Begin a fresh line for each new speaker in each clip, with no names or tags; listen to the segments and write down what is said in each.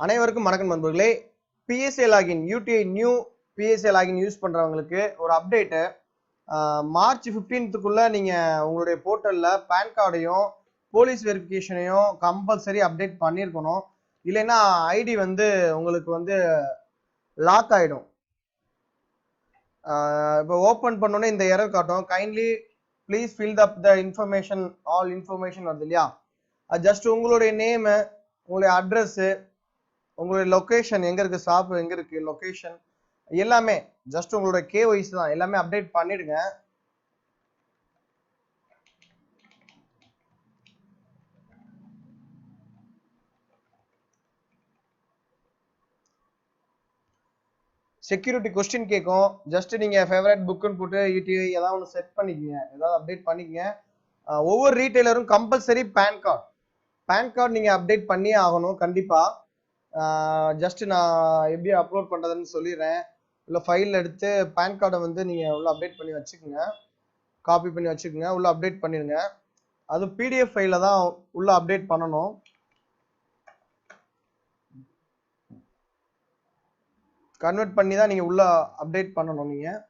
அனைவருக்கும் வணக்கம் நண்பர்களே. PSA login UTI new PSA login use பண்ணுறவங்களுக்கு ஒரு அப்டேட்டு மார்ச் ஃபிஃப்டீன்த்துக்குள்ளே நீங்கள் உங்களுடைய போர்ட்டலில் பேன் கார்டையும் போலீஸ் வெரிஃபிகேஷனையும் கம்பல்சரி அப்டேட் பண்ணியிருக்கணும் இல்லைன்னா ஐடி வந்து உங்களுக்கு வந்து லாக் ஆகிடும் இப்போ ஓப்பன் பண்ணோன்னே இந்த எரர் காட்டும். Kindly please fill up the information all information வருது இல்லையா? அது ஜஸ்ட் உங்களுடைய நேமு உங்களுடைய அட்ரஸ்ஸு உங்களுடைய லொக்கேஷன் எங்க இருக்கு ஷாப் எங்க இருக்கு லொக்கேஷன் எல்லாமே ஜஸ்ட் உங்களுடைய கேஒய்ஸ் தான். எல்லாமே அப்டேட் பண்ணிடுங்க. செக்யூரிட்டி கொஸ்டின் கேட்கும் ஜஸ்ட் நீங்க ஃபேவரட் புக்குன்னு போட்டு யூடிஐ ஏதாவது ஒன்று செட் பண்ணிக்கங்க. ஏதாவது அப்டேட் பண்ணிக்கங்க. ஒவ்வொரு ரீட்டைலரும் compulsory PAN card PAN card நீங்க அப்டேட் பண்ணியே ஆகணும் கண்டிப்பாக ஜஸ்ட் நான் எப்படி அப்லோட் பண்ணுறதுன்னு சொல்லிடுறேன். உள்ள ஃபைல் எடுத்து பேன் கார்டை வந்து நீங்கள் உள்ள அப்டேட் பண்ணி வச்சுக்கோங்க. காப்பி பண்ணி வச்சுக்கோங்க. உள்ள அப்டேட் பண்ணிடுங்க. அது பிடிஎஃப் ஃபைல தான் உள்ள அப்டேட் பண்ணணும். கன்வெர்ட் பண்ணி தான் நீங்கள் உள்ள அப்டேட் பண்ணணும் நீங்கள்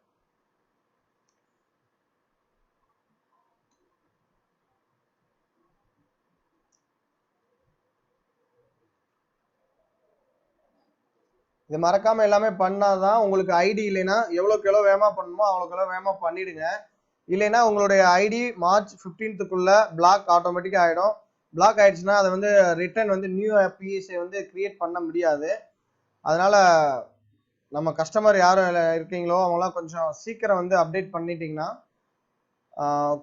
இது மறக்காம எல்லாமே பண்ணாதான் உங்களுக்கு ஐடி இல்லைன்னா எவ்வளோக்கு எவ்வளோ வேகமா பண்ணணுமோ அவ்வளோக்கு எவ்வளோ வேகமா பண்ணிடுங்க. இல்லைன்னா உங்களுடைய ஐடி மார்ச் ஃபிஃப்டீன்த்துக்குள்ள பிளாக் ஆட்டோமேட்டிக்காக ஆகிடும் பிளாக் ஆயிடுச்சுன்னா அதை வந்து ரிட்டர்ன் வந்து நியூ பிஎஸ்ஐ வந்து கிரியேட் பண்ண முடியாது. அதனால நம்ம கஸ்டமர் யாரும் இருக்கீங்களோ அவங்களாம் கொஞ்சம் சீக்கிரம் வந்து அப்டேட் பண்ணிட்டீங்கன்னா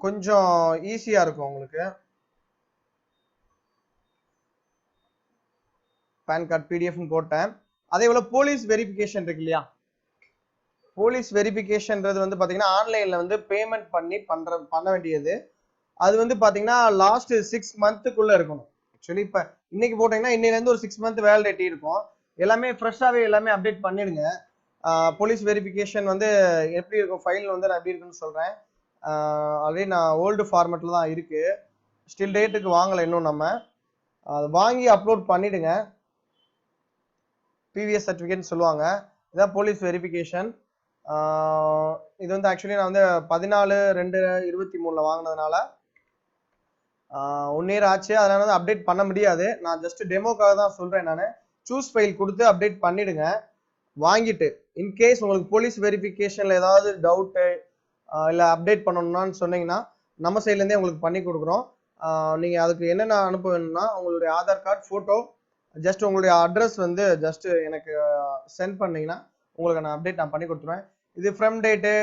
கொஞ்சம் ஈஸியாக இருக்கும் உங்களுக்கு. பேன் கார்டு பிடிஎஃப்னு போட்டேன். அதே போல போலீஸ் வெரிஃபிகேஷன் இருக்கு இல்லையா? போலீஸ் வெரிஃபிகேஷன்ன்றது வந்து பார்த்தீங்கன்னா ஆன்லைனில் வந்து பேமெண்ட் பண்ணி பண்ணுற பண்ண வேண்டியது. அது வந்து பார்த்தீங்கன்னா லாஸ்ட் சிக்ஸ் மந்த்துக்குள்ளே இருக்கணும். ஆக்சுவலி இப்போ இன்னைக்கு போட்டீங்கன்னா இன்னிலேருந்து ஒரு சிக்ஸ் மந்த் வேலிடிட்டி இருக்கும். எல்லாமே ஃப்ரெஷ்ஷாகவே எல்லாமே அப்டேட் பண்ணிடுங்க. போலீஸ் வெரிஃபிகேஷன் வந்து எப்படி இருக்கும்? ஃபைல் வந்து நான் எப்படி இருக்குன்னு சொல்கிறேன் ஆல்ரெடி நான் ஓல்டு ஃபார்மெட்டில் தான் இருக்குது ஸ்டில் டேட்டுக்கு வாங்கலை இன்னும் நம்ம. அது வாங்கி அப்லோட் பண்ணிவிடுங்க பிவிஎஸ் சர்டிஃபிகேட்னு சொல்லுவாங்க. இதான் போலீஸ் வெரிஃபிகேஷன் இது வந்து ஆக்சுவலி நான் வந்து பதினாலு ரெண்டு இருபத்தி மூணில் வாங்கினதுனால ஒன் இயர் ஆச்சு. அதனால வந்து அப்டேட் பண்ண முடியாது. நான் ஜஸ்ட் டெமோக்காக தான் சொல்கிறேன் நான். சூஸ் ஃபைல் கொடுத்து அப்டேட் பண்ணிடுங்க. வாங்கிட்டு இன்கேஸ் உங்களுக்கு போலீஸ் வெரிஃபிகேஷனில் ஏதாவது டவுட்டு இல்லை அப்டேட் பண்ணணும்னு சொன்னீங்கன்னா நம்ம சைட்லேருந்தே உங்களுக்கு பண்ணி கொடுக்குறோம். நீங்கள் அதுக்கு என்னென்ன அனுப்ப வேணும்னா உங்களுடைய ஆதார் கார்டு ஃபோட்டோ ஜஸ்ட் உங்களுடைய அட்ரஸ் வந்து ஜஸ்ட் எனக்கு uh, சென்ட் பண்ணீங்கன்னா உங்களுக்கு நான் அப்டேட் நான் பண்ணி கொடுத்துருவேன். இது ஃப்ரம் டேட்டு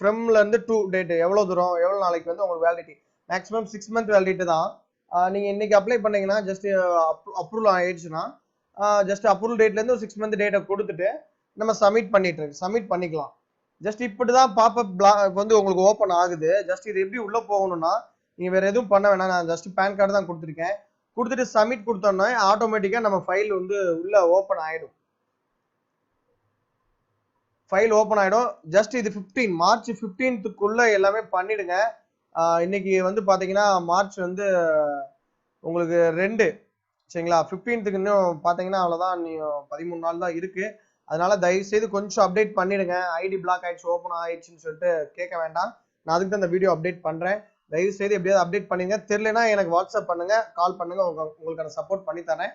ஃப்ரம்ல இருந்து டூ டேட்டு எவ்வளோ தூரம் எவ்வளோ நாளைக்கு வந்து உங்களுக்கு validity maximum six month validity தான். Uh, நீங்கள் இன்றைக்கி இன்னைக்கு அப்ளை பண்ணீங்கன்னா ஜஸ்ட் அப்ரூவல் uh, ஆயிடுச்சுன்னா ஜஸ்ட் அப்ரூவல் டேட்லேருந்து ஒரு சிக்ஸ் மந்த் டேட்டை கொடுத்துட்டு நம்ம சப்மிட் பண்ணிட்டு சப்மிட் பண்ணிக்கலாம். ஜஸ்ட் இப்படி தான் பாப்பப் பிளா வந்து உங்களுக்கு ஓப்பன் ஆகுது. ஜஸ்ட் இது எப்படி உள்ளே போகணும்னா நீங்கள் வேறு எதுவும் பண்ண வேணாம். நான் ஜஸ்ட் பேன் கார்டு தான் கொடுத்துருக்கேன். கொடுத்துட்டு சப்மிட் கொடுத்தோம்னா ஆட்டோமேட்டிக்காக நம்ம ஃபைல் வந்து உள்ளே ஓப்பன் ஆகிடும் ஃபைல் ஓப்பன் ஆகிடும் ஜஸ்ட் இது 15 மார்ச் 15த்துக்குள்ள எல்லாமே பண்ணிடுங்க. இன்றைக்கி இன்னைக்கு வந்து பார்த்தீங்கன்னா மார்ச் வந்து உங்களுக்கு ரெண்டு சரிங்களா? 15த்துக்கு இன்னும் பார்த்தீங்கன்னா அவ்வளோதான் நீ பதிமூணு நாள் தான் இருக்குது அதனால தயவு செய்து கொஞ்சம் அப்டேட் பண்ணிடுங்க. ஐடி பிளாக் ஆயிடுச்சு ஓப்பன் ஆயிடுச்சுன்னு சொல்லிட்டு கேட்க வேண்டாம். நான் அதுக்கு தான் இந்த வீடியோ அப்டேட் பண்ணுறேன் தயவு செய்து எப்படியாவது அப்டேட் பண்ணுங்க தெரியலனா எனக்கு வாட்ஸ்அப் பண்ணுங்க கால் பண்ணுங்க உங்க- உங்களுக்கு நான் சப்போர்ட் பண்ணி தரேன்.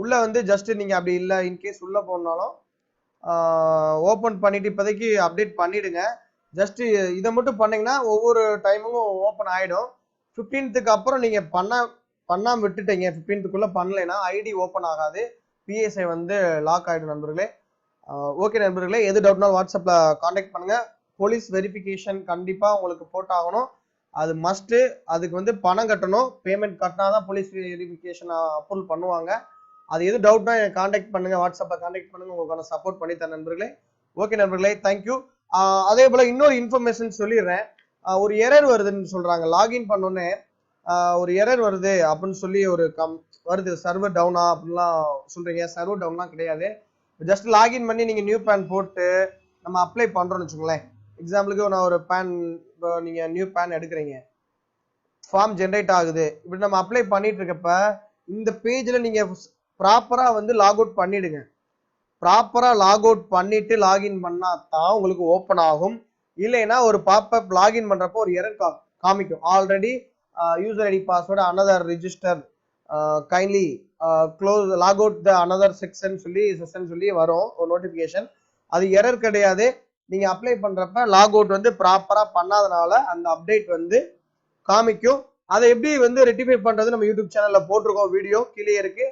உள்ள வந்து ஜஸ்ட் நீங்க அப்படி இல்லை இன்கேஸ் உள்ள போனாலும் ஓப்பன் பண்ணிட்டு இப்போதைக்கு அப்டேட் பண்ணிடுங்க. ஜஸ்ட் இதை மட்டும் பண்ணீங்கன்னா ஒவ்வொரு டைமும் ஓப்பன் ஆயிடும். 15த்துக்கு அப்புறம் நீங்க பண்ண பண்ணாம விட்டுட்டீங்க. 15த்துக்குள்ள பண்ணலைன்னா ஐடி ஓப்பன் ஆகாது. பிஎஸ்ஐ வந்து லாக் ஆயிடும் நண்பர்களே. ஓகே நண்பர்களே எது டவுட்னாலும் வாட்ஸ்அப்ல காண்டாக்ட் பண்ணுங்க. போலீஸ் வெரிஃபிகேஷன் கண்டிப்பா உங்களுக்கு போட்டாகணும். அது மஸ்ட்டு அதுக்கு வந்து பணம் கட்டணும். பேமெண்ட் கட்டினா தான் போலீஸ் வெரிஃபிகேஷன் அப்ரூவல் பண்ணுவாங்க. அது எது டவுட்னா எனக்கு காண்டாக்ட் பண்ணுங்கள் வாட்ஸ்அப்பை காண்டாக்ட் பண்ணுங்க. உங்களுக்கான சப்போர்ட் பண்ணி தரேன் நண்பர்களே. ஓகே நண்பர்களே தேங்க்யூ அதே போல் இன்னொரு இன்ஃபர்மேஷன் சொல்லிடுறேன். ஒரு எரர் வருதுன்னு சொல்கிறாங்க லாகின் பண்ணோன்னே ஒரு எரர் வருது அப்படின்னு சொல்லி ஒரு கம் வருது. சர்வர் டவுனா அப்படின்லாம் சொல்கிறீங்க சர்வர் டவுன்லாம் கிடையாது. ஜஸ்ட் லாகின் பண்ணி நீங்கள் நியூ பேன் போட்டு நம்ம அப்ளை பண்ணுறோம்னு வச்சுக்கோங்களேன். எக்ஸாம்பிளுக்கு நான் ஒரு பேன் இப்போ நீங்கள் நியூ பேன் எடுக்கிறீங்க. ஃபார்ம் ஜென்ரேட் ஆகுது. இப்படி நம்ம அப்ளை பண்ணிட்டு இருக்கப்ப இந்த பேஜில் நீங்கள் ப்ராப்பராக வந்து லாக் அவுட் பண்ணிடுங்க. ப்ராப்பராக லாக் அவுட் பண்ணிட்டு லாகின் பண்ணால் தான் உங்களுக்கு ஓப்பன் ஆகும். இல்லைன்னா ஒரு பாப்பப் லாகின் பண்ணுறப்போ ஒரு எரர் காமிக்கும். Already user ID password another register kindly close log out the another section சொல்லி செக்ஷன் சொல்லி வரும். ஒரு நோட்டிஃபிகேஷன் அது எரர் கிடையாது. நீங்கள் அப்ளை பண்ணுறப்ப லாக் அவுட் வந்து ப்ராப்பராக பண்ணாதனால அந்த அப்டேட் வந்து காமிக்கும். அதை எப்படி வந்து ரெட்டிஃபை பண்ணுறது நம்ம யூடியூப் சேனலில் போட்டிருக்கோம் வீடியோ கீழே இருக்கு.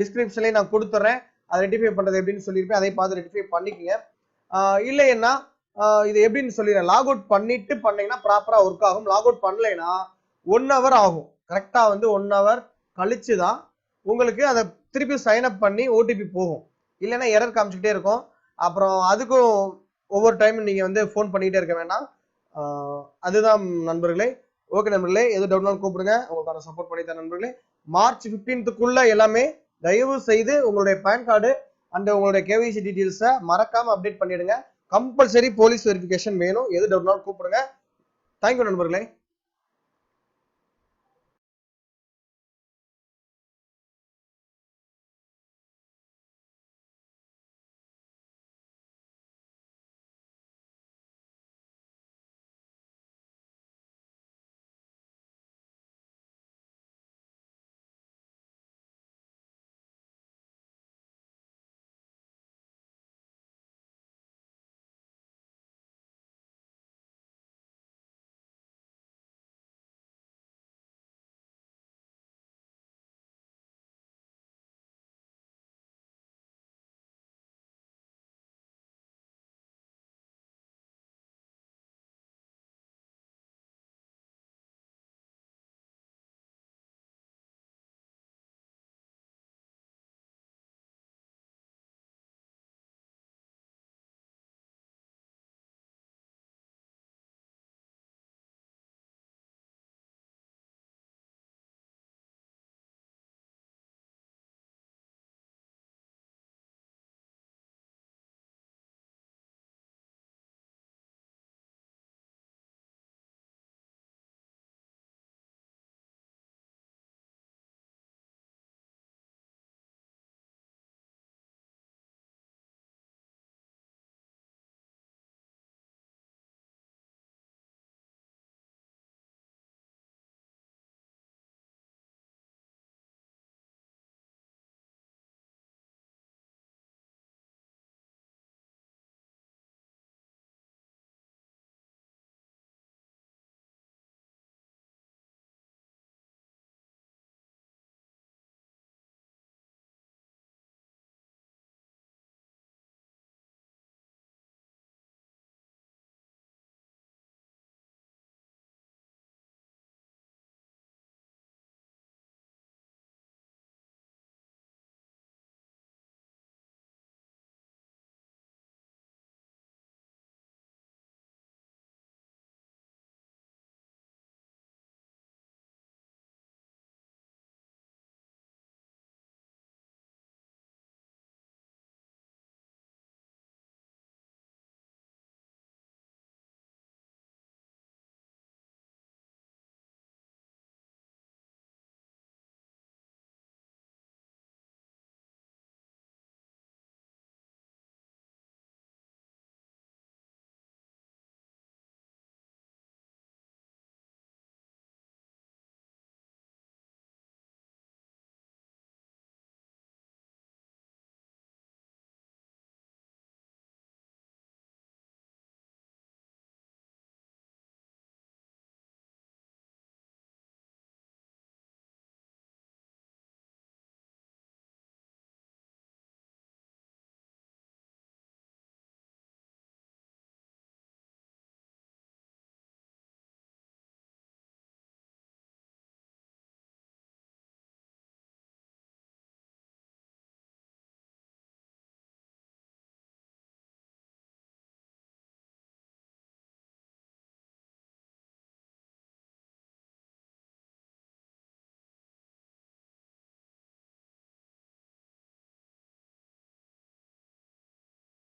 டிஸ்கிரிப்ஷன்லயே நான் கொடுத்துட்றேன் அதை ரெட்டிஃபை பண்ணுறது எப்படின்னு சொல்லியிருப்பேன். அதை பார்த்து ரெட்டிஃபை பண்ணிக்கங்க. இல்லைன்னா இது எப்படின்னு சொல்லிடுறேன். லாக் அவுட் பண்ணிட்டு பண்ணீங்கன்னா ப்ராப்பராக ஒர்க் ஆகும். லாக் அவுட் பண்ணலைன்னா ஒன் ஹவர் ஆகும். கரெக்டாக வந்து ஒன் ஹவர் கழிச்சு தான் உங்களுக்கு அதை திருப்பி சைன் அப் பண்ணி ஓடிபி போகும். இல்லைன்னா எரர் காமிச்சிக்கிட்டே இருக்கும். அப்புறம் அதுக்கும் ஒவ்வொரு டைம் நீங்கள் வந்து ஃபோன் பண்ணிக்கிட்டே இருக்க வேண்டாம். அதுதான் நண்பர்களே. ஓகே நண்பர்களே எது டவுட்னாலும் கூப்பிடுங்க. உங்களுக்கான சப்போர்ட் பண்ணி தரேன் நண்பர்களே மார்ச் 15th எல்லாமே தயவு செய்து உங்களுடைய பேன் கார்டு அண்ட் உங்களுடைய கேவிசி டீட்டெயில்ஸை மறக்காமல் அப்டேட் பண்ணிடுங்க. கம்பல்சரி போலீஸ் வெரிஃபிகேஷன் வேணும். எது டவுட்னாலும் கூப்பிடுங்க. தேங்க்யூ நண்பர்களே.